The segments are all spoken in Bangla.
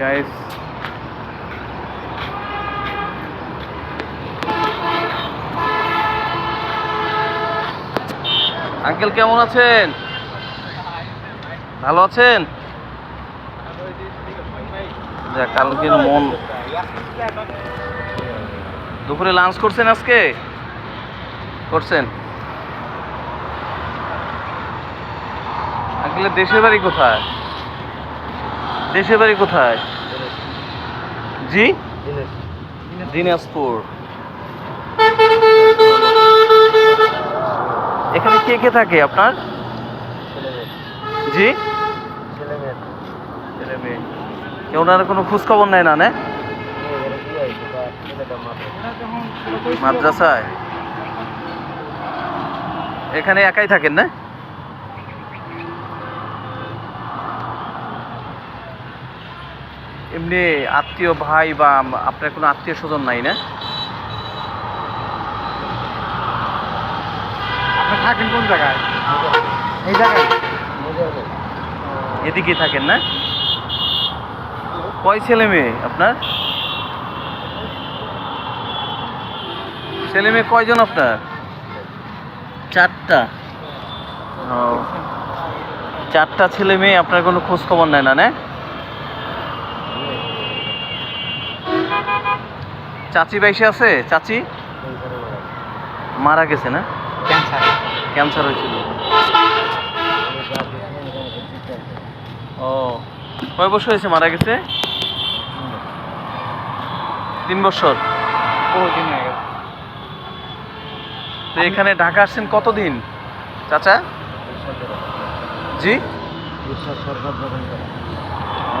গাইস আঙ্কেল কেমন আছেন? ভালো আছেন? যাক কালকের মন দুপুরে লাঞ্চ করছেন আজকে? করছেন? আঙ্কেলের দেশের বাড়ি কোথায়? দেশের বাড়ি কোথায়? জি? দিনাজপুর। এখানে কে কে থাকে আপনার? জি? কেউ ওনার কোনো খোঁজ খবর নেয় না না? মাদ্রাসায়? এখানে একাই থাকেন না? এমনি আত্মীয় ভাই বা আপনার কোনো আত্মীয় স্বজন নাই না? থাকেন কোন জায়গায়? এই জায়গায়? এদিকে থাকেন না? কয় ছেলে মেয়ে আপনার? ছেলে মেয়ে কয়জন আপনার? চারটা। ও। চারটা ছেলে মেয়ে আপনার কোনো খোঁজ খবর নেয় না না? চাচি বাইসে আছে? চাচি? মারা গেছে না? ক্যান্সার। ক্যান্সার হয়েছিল। ও কয় বছর হয়েছে মারা গেছে? তিন বছর। বহুদিন হয়ে গেছে। তো এখানে ঢাকা আসছেন কতদিন? চাচা? জি?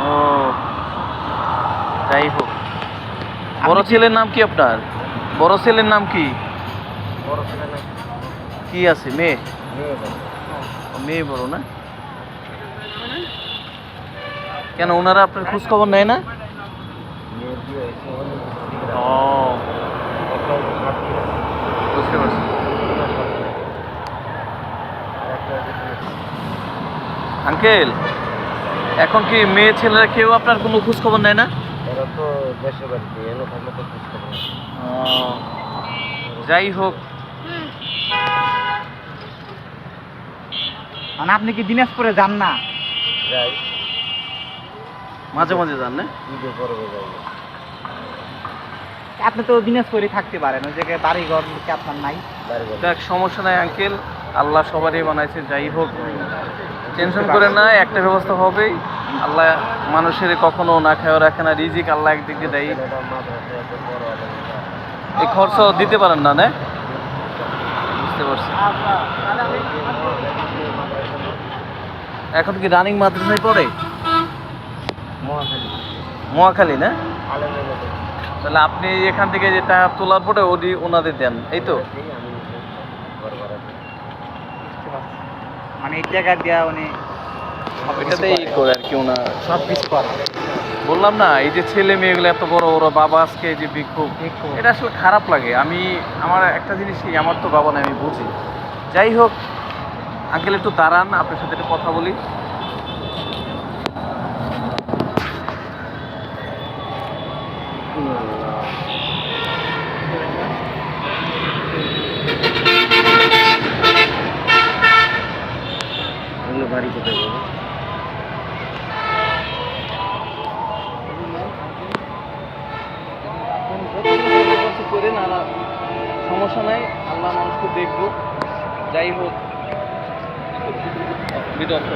ও যাই হোক। বড় ছেলের নাম কি আপনার? বড় ছেলের নাম কি? কি আছে? মেয়ে? মেয়ে বড়। না? কেন ওনারা আপনার খোঁজ খবর নেয় না? বুঝতে পারছি। আঙ্কেল এখন কি মেয়ে ছেলেরা কেউ আপনার কোনো খোঁজ খবর নেয় না? এরা তো দেশে বাড়িতে এনে থাকলে তো যাই হোক। মানে আপনি কি দিনাজপুরে যান না? যাই। মাঝে মাঝে যান না? পর্বে যাই। আপনি তো দিনাজপুরে থাকতে পারেন ওই জায়গায় বাড়ি ঘর কি আপনার নাই? সমস্যা নাই আঙ্কেল আল্লাহ সবারই বানাইছে, যাই হোক, টেনশন করে না, একটা ব্যবস্থা হবেই আল্লাহ মানুষের কখনো না খাওয়া রাখে না, রিজিক আল্লাহ একদিক দিয়ে। এই খরচ দিতে পারেন না না? বুঝতে পারছি। এখন কি রানিং মাদ্রাসায় পড়ে? মহাখালী। না? তাহলে আপনি এখান থেকে যে টাকা তোলার পরে ওটি ওনাদের দেন, এই তো? আমি পাচ্ছি। মানে এই জায়গা দিয়া উনি এটাতেই করে। আর কি ওনার সব কিছু করে। বললাম না এই যে ছেলে মেয়েগুলো এত বড় বড় বাবা আজকে এই যে বিক্ষোভ। এটা আসলে খারাপ লাগে। আমি আমার একটা জিনিস কি আমার তো বাবা না আমি বুঝি। যাই হোক আঙ্কেল একটু দাঁড়ান আপনার সাথে একটু কথা বলি। বাড়ি কোথায় বলো? করে না না, সমস্যা নাই আল্লাহ মানুষকে দেখব। যাই হোক। বিরক্ত